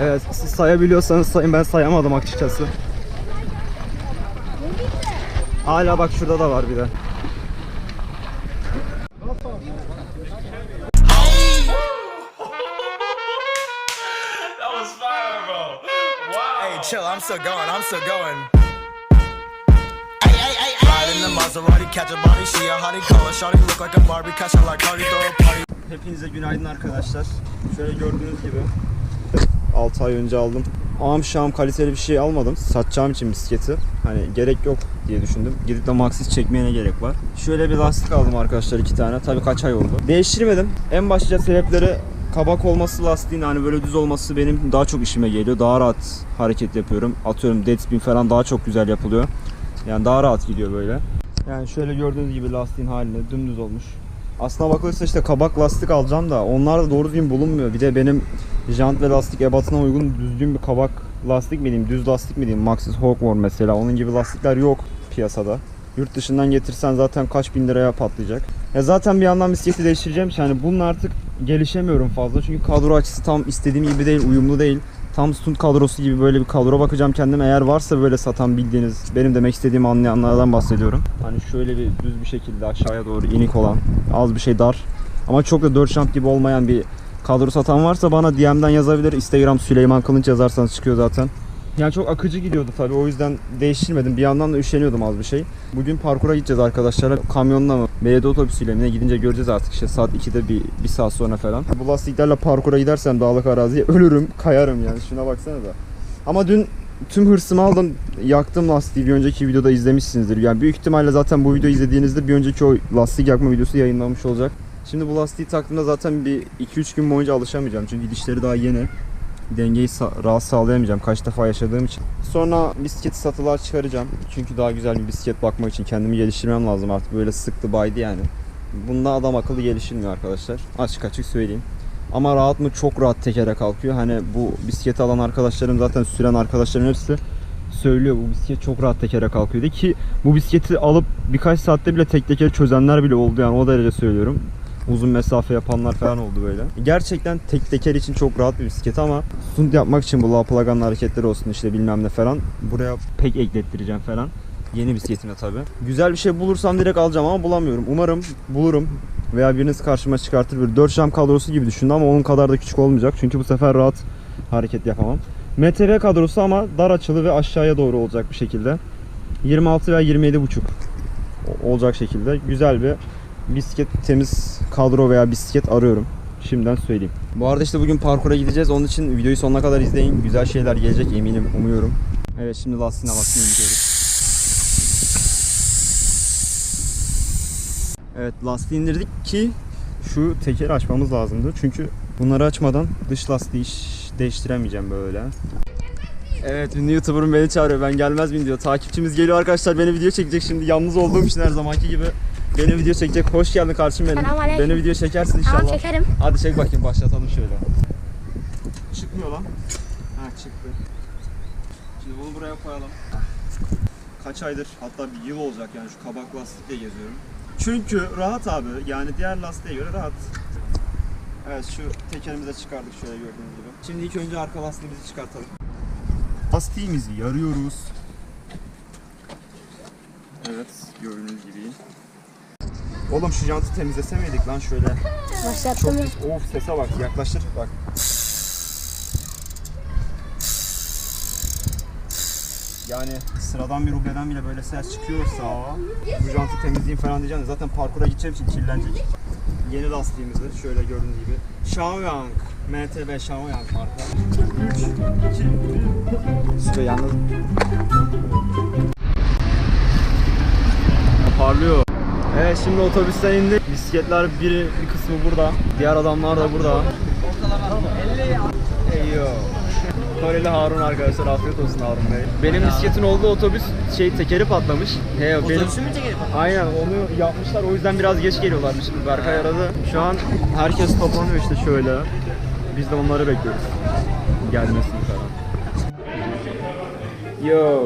Evet siz sayabiliyorsanız sayın ben sayamadım açıkçası. Hala bak şurada da var bir de. That was fire, bro. Wow. Hey, chill, I'm still going, I'm still going. The Maserati, catch a body, she a hottie, call her shawty, look like a Barbie, catch her like Cardi, throw a party. Hepinize günaydın arkadaşlar. Şöyle gördüğünüz gibi 6 ay önce aldım. Am şam kaliteli bir şey almadım. Satacağım için bisikleti. Hani gerek yok diye düşündüm. Gidip de Maxis çekmeye ne gerek var. Şöyle bir lastik aldım arkadaşlar iki tane. Tabii kaç ay oldu. Değiştirmedim. En başlıca sebepleri kabak olması lastiğin hani böyle düz olması benim daha çok işime geliyor. Daha rahat hareket yapıyorum. Atıyorum dead spin falan daha çok güzel yapılıyor. Yani daha rahat gidiyor böyle. Yani şöyle gördüğünüz gibi lastiğin haline dümdüz olmuş. Aslına bakılırsa işte kabak lastik alacağım da onlar da doğru düzgün bulunmuyor. Bir de benim jant ve lastik ebatına uygun düzgün bir kabak lastik mi diyeyim, düz lastik mi diyeyim, Maxxis Hawkworm mesela onun gibi lastikler yok piyasada. Yurt dışından getirsen zaten kaç bin liraya patlayacak. Ya zaten bir yandan bisikleti değiştireceğim hani bunun artık gelişemiyorum fazla. Çünkü kadro açısı tam istediğim gibi değil, uyumlu değil. Tam stunt kadrosu gibi böyle bir kadro bakacağım kendime. Eğer varsa böyle satan bildiğiniz, benim demek istediğimi anlayanlardan bahsediyorum. Hani şöyle bir düz bir şekilde aşağıya doğru inik olan, az bir şey dar. Ama çok da 4 şamp gibi olmayan bir kadro satan varsa bana DM'den yazabilir. Instagram Süleyman Kılınç yazarsanız çıkıyor zaten. Yani çok akıcı gidiyordu tabii o yüzden değiştirmedim. Bir yandan da üşeniyordum az bir şey. Bugün parkura gideceğiz arkadaşlarla. Kamyonla mı? Belediye otobüsüyle mi? Ne gidince göreceğiz artık işte saat 2'de bir, bir saat sonra falan. Bu lastiklerle parkura gidersem dağlık araziye ölürüm, kayarım yani. Şuna baksana da. Ama dün tüm hırsımı aldım. Yaktım lastiği bir önceki videoda izlemişsinizdir. Yani büyük ihtimalle zaten bu videoyu izlediğinizde bir önceki o lastik yakma videosu yayınlanmış olacak. Şimdi bu lastiği taktığımda zaten bir 2-3 gün boyunca alışamayacağım. Çünkü dişleri daha yeni dengeyi rahat sağlayamayacağım kaç defa yaşadığım için. Sonra bisikleti satılığa çıkaracağım. Çünkü daha güzel bir bisiklet bakmak için kendimi geliştirmem lazım artık. Böyle sıktı baydı yani. Bunda adam akıllı gelişilmiyor arkadaşlar. Açık açık söyleyeyim. Ama rahat mı? Çok rahat tekere kalkıyor. Hani bu bisikleti alan arkadaşlarım zaten süren arkadaşlarım hepsi söylüyor bu bisiklet çok rahat tekere kalkıyor diye ki bu bisikleti alıp birkaç saatte bile tek tekeri çözenler bile oldu yani o derece söylüyorum. Uzun mesafe yapanlar falan oldu böyle. Gerçekten tek teker için çok rahat bir bisiklet ama stunt yapmak için bu La Plaga'nın hareketleri olsun işte bilmem ne falan. Buraya pek eklettireceğim falan. Yeni bisikletime tabi. Güzel bir şey bulursam direkt alacağım ama bulamıyorum. Umarım bulurum veya biriniz karşıma çıkartır. Bir 4 şam kadrosu gibi düşündüm ama onun kadar da küçük olmayacak. Çünkü bu sefer rahat hareket yapamam. MTV kadrosu ama dar açılı ve aşağıya doğru olacak bir şekilde. 26 veya 27 buçuk olacak şekilde güzel bir bisiklet temiz kadro veya bisiklet arıyorum. Şimdiden söyleyeyim. Bu arada işte bugün parkura gideceğiz. Onun için videoyu sonuna kadar izleyin. Güzel şeyler gelecek eminim, umuyorum. Evet şimdi lastiğin havasını indiriyoruz. Evet lastiği indirdik ki şu tekeri açmamız lazımdı. Çünkü bunları açmadan dış lastiği iş- değiştiremeyeceğim böyle. Evet ünlü YouTuber'ım beni çağırıyor. Ben gelmez miyim diyor. Takipçimiz geliyor arkadaşlar. Beni video çekecek şimdi. Yalnız olduğum için her zamanki gibi. Beni video çekecek. Hoş geldin kardeşim benim. Selamünaleyküm. Beni video çekersin inşallah. Tamam çekerim. Hadi çek bakayım başlatalım şöyle. Çıkmıyor lan. Ha çıktı. Şimdi bunu buraya koyalım. Kaç aydır hatta bir yıl olacak yani şu kabak lastikle geziyorum. Çünkü rahat abi yani diğer lastiğe göre rahat. Evet şu tekerimizi de çıkardık şöyle gördüğünüz gibi. Şimdi ilk önce arka lastiğimizi çıkartalım. Lastiğimizi yarıyoruz. Evet gördüğünüz gibi. Oğlum şu jantı temizlesemeydik lan şöyle. Başlattım. Çok. Of sese bak yaklaştır bak. Yani sıradan bir rubleden bile böyle ses çıkıyorsa bu jantı temizleyeyim falan diyeceğim de zaten parkura gideceğim için kirlenecek. Yeni lastiğimizi şöyle gördüğünüz gibi. Xiaoyang MTB Xiaoyang marka. 3, 2, 1. Süre yalnız. Parlıyor. Evet şimdi otobüsten indik. Bisikletler biri bir kısmı burada. Diğer adamlar da burada. Eyyo. Koreli Harun arkadaşlar afiyet olsun Harun Bey. Benim bisikletin olduğu otobüs şey tekeri patlamış. He, Otobüsün mü tekeri patlamış? Aynen onu yapmışlar o yüzden biraz geç geliyorlarmış şimdi Berkay aradı. Şu an herkes toplanıyor işte şöyle. Biz de onları bekliyoruz. Gelmesini falan. Yo.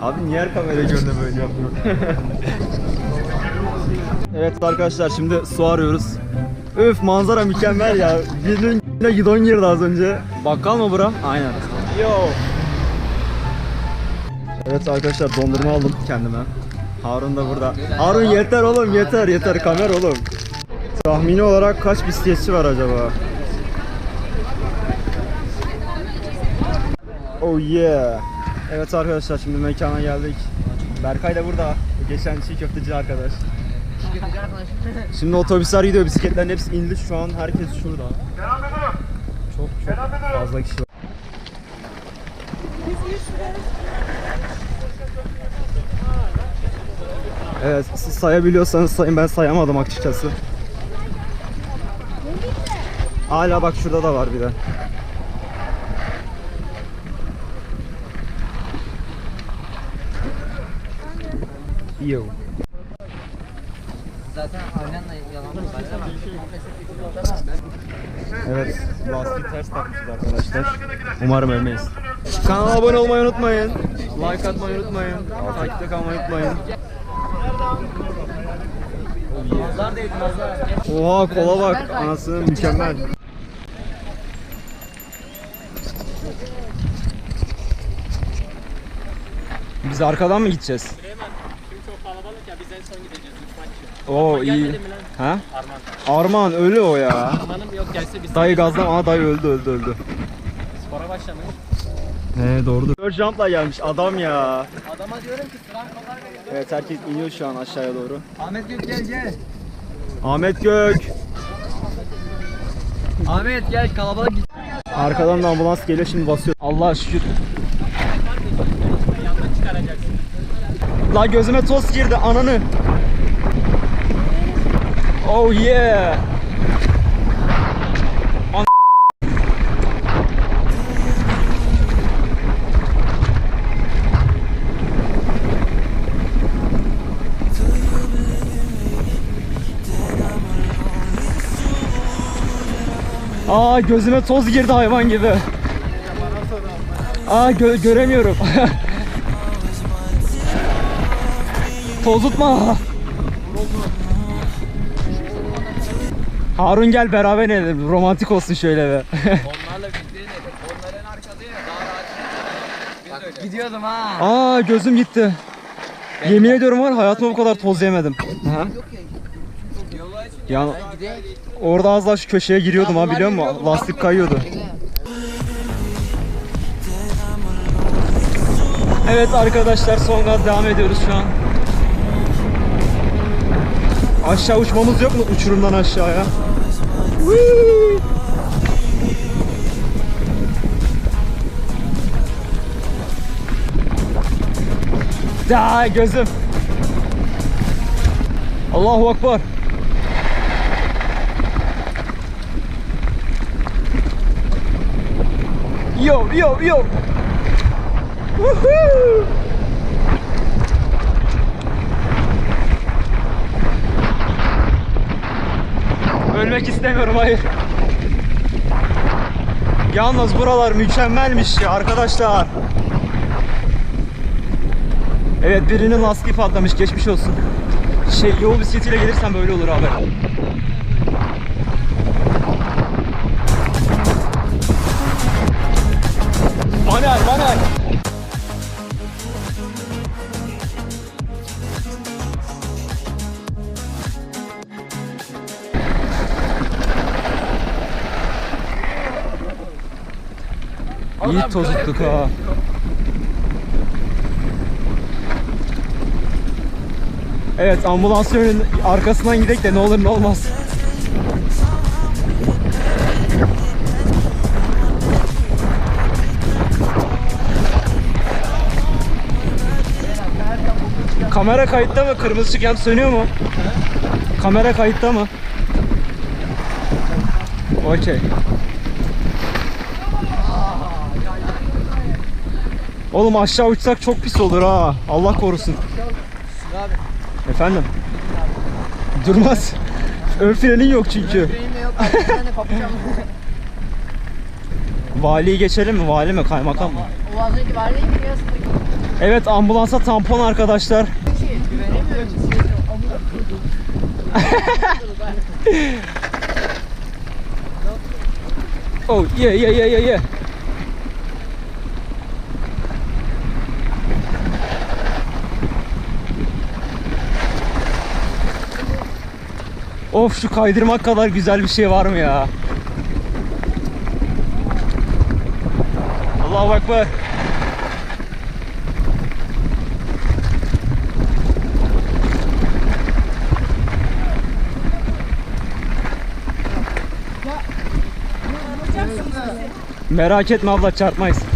Abi niye her kameraya gönde böyle yapıyor? evet arkadaşlar şimdi su arıyoruz. Üf manzara mükemmel ya. Birinin yine gidon girdi az önce. Bakkal mı bura? Aynen. Yo. Evet arkadaşlar dondurma aldım kendime. Harun da burada. Harun yeter oğlum yeter yeter kamer oğlum. Tahmini olarak kaç bisikletçi var acaba? Oh yeah. Evet arkadaşlar şimdi mekana geldik. Berkay da burada. Geçen çiğ köfteci arkadaş. Şimdi otobüsler gidiyor. Bisikletlerin hepsi indi şu an. Herkes şurada. Çok çok fazla kişi var. Evet siz sayabiliyorsanız sayın ben sayamadım açıkçası. Hala bak şurada da var bir de. Yo. Zaten Evet, lastik ters takmışız arkadaşlar. Umarım ölmeyiz. Kanala abone olmayı unutmayın. Like atmayı unutmayın. Takipte kalmayı unutmayın. Değil. Oha kola bak. Anasını mükemmel. Biz arkadan mı gideceğiz? Süleyman, şimdi çok kalabalık ya biz en son gideceğiz. Lütfen için. Oo iyi. Gelmedi mi lan? Ha? Arman. Arman ölü o ya. Arman'ım yok gelse biz Dayı gazdan aa dayı öldü öldü öldü. spora başlamayız. He doğrudur. Dört jump'la gelmiş adam ya. Adama diyorum ki sıran kolay mı? Evet herkes iniyor şu an aşağıya doğru. Ahmet Gök gel gel. Ahmet Gök. Ahmet gel kalabalık. Arkadan da ambulans geliyor şimdi basıyor. Allah şükür. Yandan çıkaracaksın. La gözüme toz girdi ananı. Oh yeah. An- Aa gözüme toz girdi hayvan gibi. Aa gö- göremiyorum. Tozutma. Harun gel beraber inelim. Romantik olsun şöyle be. Onlarla birlikte. Onların arkada ya daha rahat. Bak gidiyordum ha. Aa gözüm gitti. Yemin ediyorum var hayatımda bu kadar toz yemedim. Ha? Yola aç. Ya Gidelim. orada az daha şu köşeye giriyordum ha biliyor musun? Lastik kayıyordu. Evet arkadaşlar son gaz devam ediyoruz şu an. Aşağı uçmamız yok mu uçurumdan aşağıya? Whee! Da gözüm. Allahu Akbar. Yo yo yo. Woohoo! Ölmek istemiyorum hayır. Yalnız buralar mükemmelmiş ya arkadaşlar. Evet birinin lastiği patlamış geçmiş olsun. Şey yol bisikletiyle gelirsen böyle olur abi. İyi tozuttuk ha. Evet ambulansın arkasından gidelim de ne olur ne olmaz. Kamera kayıtta mı? Kırmızı ışık sönüyor mu? Kamera kayıtta mı? Okey. Oğlum aşağı uçsak çok pis olur ha. Allah korusun. Abi. Efendim? Durmaz. Ön frenin yok çünkü. Valiyi geçelim mi? Vali mi? Kaymakam mı? O az önce. Evet ambulansa tampon arkadaşlar. oh yeah yeah yeah yeah yeah. Of şu kaydırmak kadar güzel bir şey var mı ya? Allahu Ekber. Merak etme abla çarpmayız.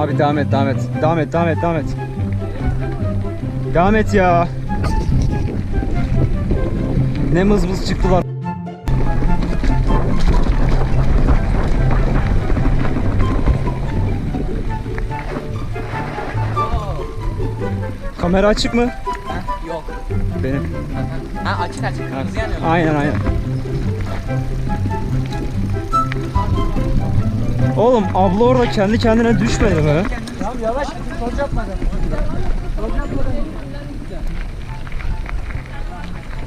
Abi devam et, devam et. Devam et, devam et, devam et. Devam et ya. Ne mız mız çıktılar. Kamera açık mı? Yok. Benim. Ha açık açık. Kırmızı yanıyor. Aynen aynen. Oğlum abla orada kendi kendine düşmedi mi?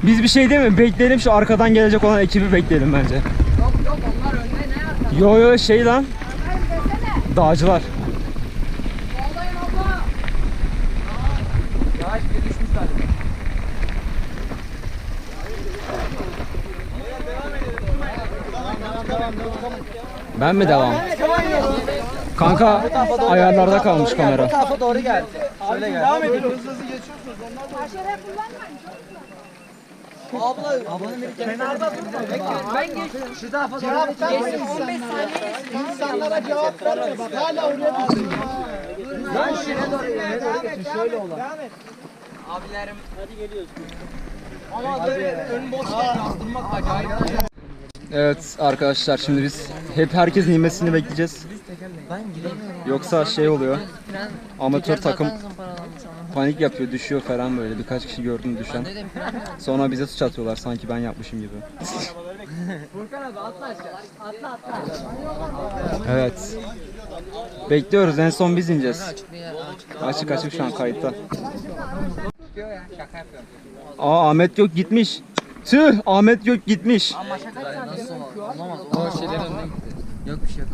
Biz bir şey değil mi? Bekleyelim şu arkadan gelecek olan ekibi bekleyelim bence. Yok yok onlar önde ne yapar? Yo yo şey lan. Dağcılar. Yavaş bir düşmüş galiba. Ben mi devam? Kanka ayarlarda kalmış kamera. tarafa doğru geldi. Şöyle gel. Devam edin. Abla, ablanın biri kenarda durma. Ben geç. Şu tarafa doğru geçsin. 15 saniye İnsanlara cevap verme. Bak hala oraya Ben şuraya doğru geçin. Şöyle olan. Abilerim. Hadi geliyoruz. Ama böyle ön boş yazdırmak acayip. Evet arkadaşlar şimdi biz hep herkesin inmesini bekleyeceğiz. Yoksa şey oluyor. Amatör takım panik yapıyor, düşüyor falan böyle. Birkaç kişi gördüm düşen. Sonra bize suç atıyorlar sanki ben yapmışım gibi. Evet. Bekliyoruz en son biz ineceğiz. Açık. Açık. Şu an kayıtta. Aa Ahmet yok gitmiş. Tüh Ahmet yok gitmiş. Ama şaka. Nasıl olamaz? O şeylerin önüne gitti. Yok bir şey.